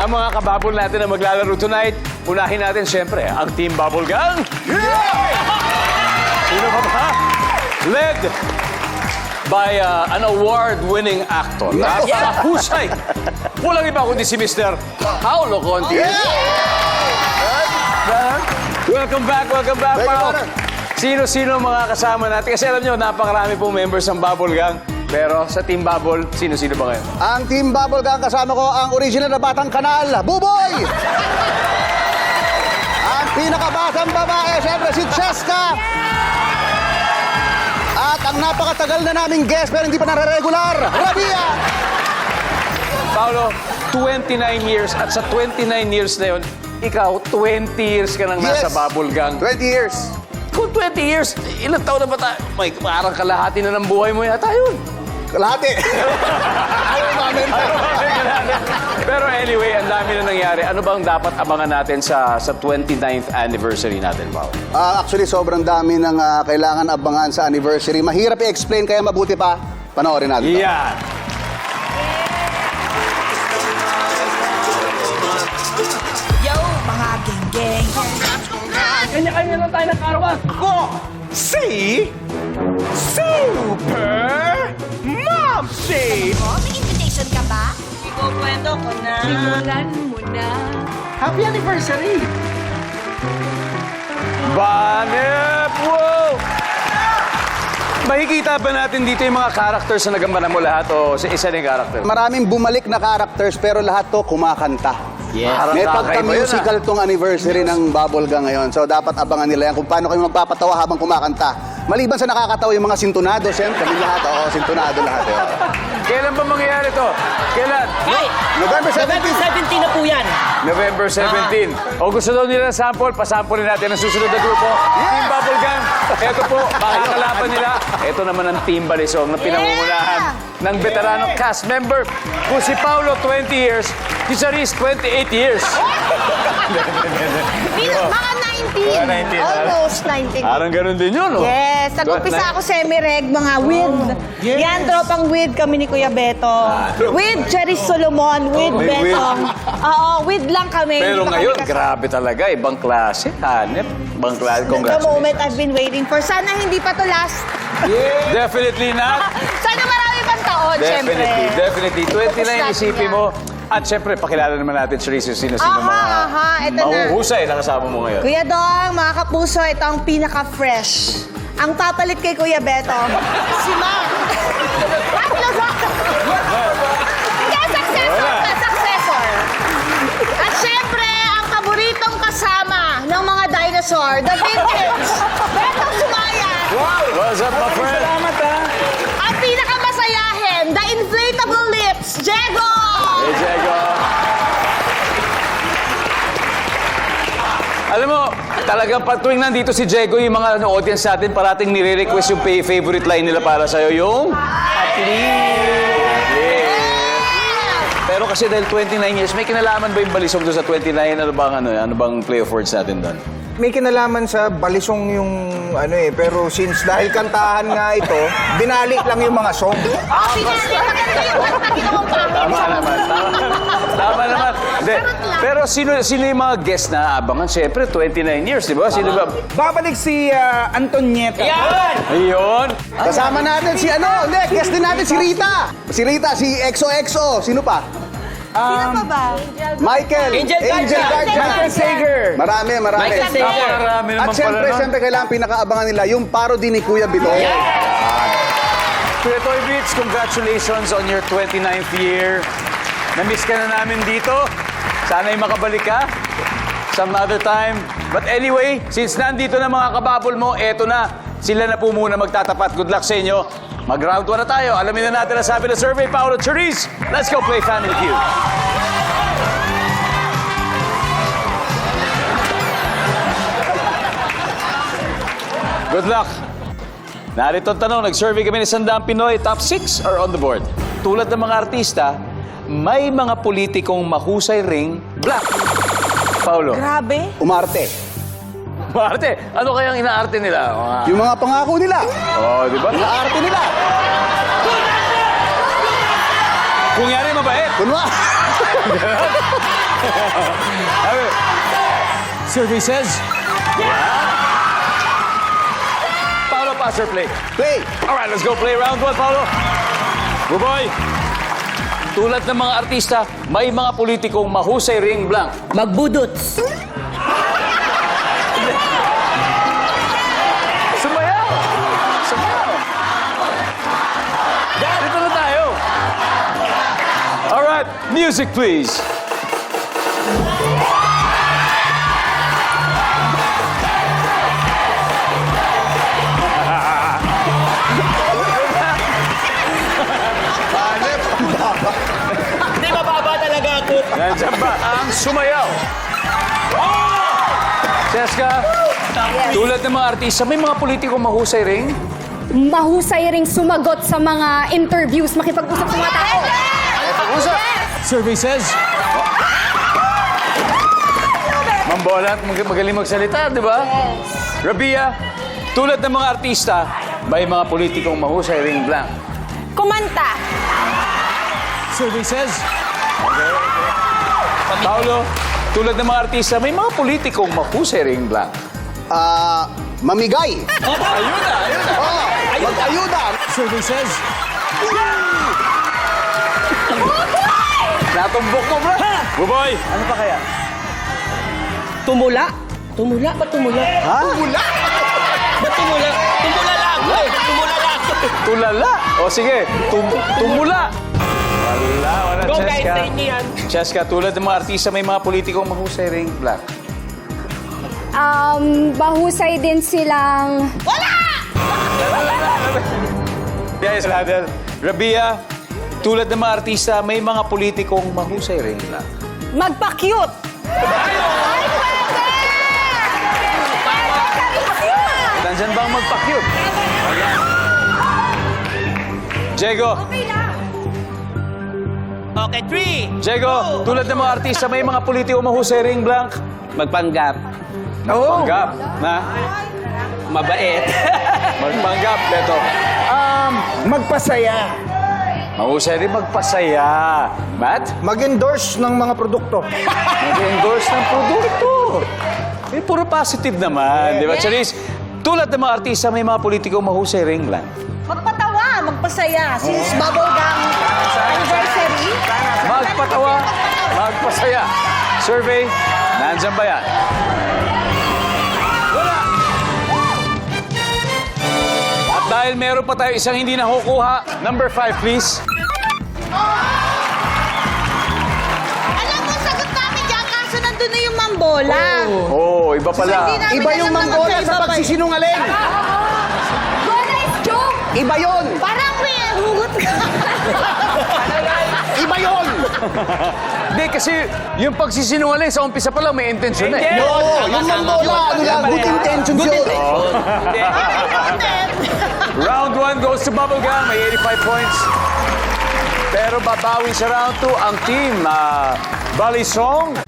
ang mga kababol natin na maglalaro tonight. Unahin natin siyempre ang Team Bubble Gang. Sino ba ba? Led by uh, an award-winning actor. Napakahusay. Walang iba kundi si Mr. Paolo Conti. Welcome back, welcome back, Thank you, Pao. Father. Sino-sino mga kasama natin? Kasi alam nyo, napakarami pong members ng Bubble Gang. Pero sa Team Bubble, sino-sino ba kayo? Ang Team Bubble Gang kasama ko ang original na Batang Kanal, Buboy! ang pinakabatang babae, siyempre si Cheska! At ang napakatagal na naming guest pero hindi pa nare-regular, Rabia! Paolo, 29 years at sa 29 years na yun, ikaw, 20 years ka nang nasa Yes. Bubble Gang. 20 years. Kung 20 years, ilang taon na ba tayo? May parang kalahati na ng buhay mo yata yun. Kalahati. Ayaw namin. Pero anyway, ang dami na nangyari. Ano bang dapat abangan natin sa sa 29th anniversary natin, Paolo? Ah, actually, sobrang dami ng ah, kailangan abangan sa anniversary. Mahirap i-explain kaya mabuti pa. Panoorin natin. to. Yeah. Yo, mga geng-geng. Kanya-kanya lang tayo ng karawan. Ako si Super Momsy! Oh, may invitation ka ba? Ikukwento ko na. Simulan mo na. Happy anniversary! Banep! Wow! Makikita ba natin dito yung mga characters na nagambana mo lahat o sa isa na yung character? Maraming bumalik na characters pero lahat to kumakanta. Yes. May Parang kakaiba yun, pagka-musical tong anniversary ng Bubble Gang ngayon. So dapat abangan nila yan kung paano kayo magpapatawa habang kumakanta. Maliban sa nakakatawa yung mga sintonado, siyempre, kami lahat, oo, sintonado lahat. Eh. Kailan ba mangyayari to? Kailan? Ay! November 17. November 17 na po yan. November 17. O gusto daw nila ng sample, pasample natin ang susunod na grupo. Team Bubble Gang. Ito po, makakalaban nila. Ito naman ang Team Balisong na pinangungunahan ng veteranong cast member. Kung si Paulo, 20 years, si Charis, 28 years. Mga 19. Mga 19, Almost 19. Parang ganun din yun, oh. Yes, nag-umpisa ako semi-reg, mga with. Yan, tropang with kami ni Kuya Beto. With Cheris Solomon, with may with. Betong. Oo, with lang kami. Pero Hindi pa ngayon, kami kas- grabe talaga. Ibang klase. Hanep. Ibang klase. The Congratulations. moment I've been waiting for. Sana hindi pa to last. Definitely not. Sana marami pang taon, syempre. Definitely, definitely. 29 Start isipin niya. mo. At syempre, pakilala naman natin, Charisse, sino-sino Aha, mga aha, eto na. mahuhusay na kasama mo ngayon. Kuya Dong, mga kapuso, ito ang pinaka-fresh. Ang papalit kay Kuya Beto, si Ma. At Lozano. Kaya successor ka, successor. At syempre, ang paboritong kasama ng mga dinosaur, the vintage, talagang patuwing nandito si Diego, yung mga ano, audience natin, parating nire-request yung pay favorite line nila para sa'yo, yung... At least. Pero kasi dahil 29 years, may kinalaman ba yung balisong doon sa 29? Ano bang, ano, ano bang play of words natin doon? May kinalaman sa balisong yung ano eh, pero since dahil kantahan nga ito, binalik lang yung mga song. Oh, pinali, maganda yung kanta, ginawang pangit. Tama naman. Tama, tama naman. Hindi. Pero sino, sino yung mga guest na abangan? Siyempre, 29 years, di ba? Sino ba? Babalik si ah, Antonieta. Ayun. Kasama natin si ano, hindi, guest din natin si Rita. Si Rita, si XOXO. Sino pa? Sino pa ba? Michael. Angel Garcia. Garcia. Michael Sager. Marami, marami. Michael Sager. Napakarami naman At syempre, pala nun. syempre, kailangan pinakaabangan nila yung parody ni Kuya Bitoy. Kuya Toy Beats, congratulations on your 29th year. Na-miss ka na namin dito. Sana'y makabalik ka some other time. But anyway, since nandito na mga kababol mo, eto na. Sila na po muna magtatapat. Good luck sa inyo. Mag-round 1 na tayo. Alamin na natin ang sabi ng survey. Paolo Cheriz, let's go play Family Feud. Good luck. Narito ang tanong, nag-survey kami ni Sandang Pinoy, top 6 are on the board. Tulad ng mga artista, may mga politikong mahusay ring black. Paulo. Grabe. Umarte. Marte, ano kayang inaarte nila? Mga... Yung mga pangako nila. Oh, di ba? Yung arte nila. Kung yari mabait. Kunwa. Survey says... Paolo, pass or play? Play! All right, let's go play round one, Paolo. Buboy. Tulad ng mga artista, may mga politikong mahusay ring blank. Magbudots. Music please. Hindi, mababa talaga ako. Nandiyan ba ang sumayaw? Cheska, tulad ng mga artista, may mga politikong mahusay ring. mahusay ring sumagot sa mga interviews, makipag-usap sa mga tao. Usap. Survey says... Mambola at mag- magaling magsalita, di ba? Yes. Rabia, tulad ng mga artista, may mga politikong mahusay ring blank. Kumanta. Survey says... Paolo, tulad ng mga artista, may mga politikong mahusay ring blank. Ah, mamigay! Ayuda, ayuda. Oh, mag-ayuda! Survey says... Natumbok mo, bro. Buboy, ano pa kaya? Tumula. Tumula? Ba't tumula? Ha? Ba't tumula? Tumula lang ako eh. Tumula lang ako. Tulala. O sige, tum tumula. Wala, wala, Go guys, Cheska. sa inyo yan. Cheska, tulad ng mga artista, may mga politikong mahusay ring black. Um, mahusay din silang... Yes, Ladel. Rabia, tulad ng mga artista, may mga politikong mahusay ring black. Magpa-cute. Nandyan ba ang magpa-cute? Diego, Okay, three. Diego, tulad ng mga artista, may mga politikong mahusay ring blank. Magpanggap. Magpanggap. Na? Mabait. Magpanggap, Beto. Um, magpasaya. Mahusay rin magpasaya. Matt? Mag-endorse ng mga produkto. Mag-endorse ng produkto. Eh, puro positive naman, di ba? Charis, tulad ng mga artista, may mga politikong mahusay ring blank. Magpatawa, magpasaya. Since bubblegum anniversary. Magpatawa, magpasaya. Survey, nandyan ba yan? Dahil meron pa tayo isang hindi nakukuha, number five, please. Alam mo, sagot namin dyan, kaso nandun na yung mambola. Oh, iba pala. Hindi Iba yung manggola sa pa. pagsisinungaling! Bola is joke! Iba yon! Parang may hugot ka. Iba yon! Hindi, kasi yung pagsisinungaling sa umpisa pa lang may intensyon eh. No, yung manggola, ano lang, good intentions yun. Round 1 goes to Bubblegum, may 85 points. Pero babawi sa round 2 ang team na Balisong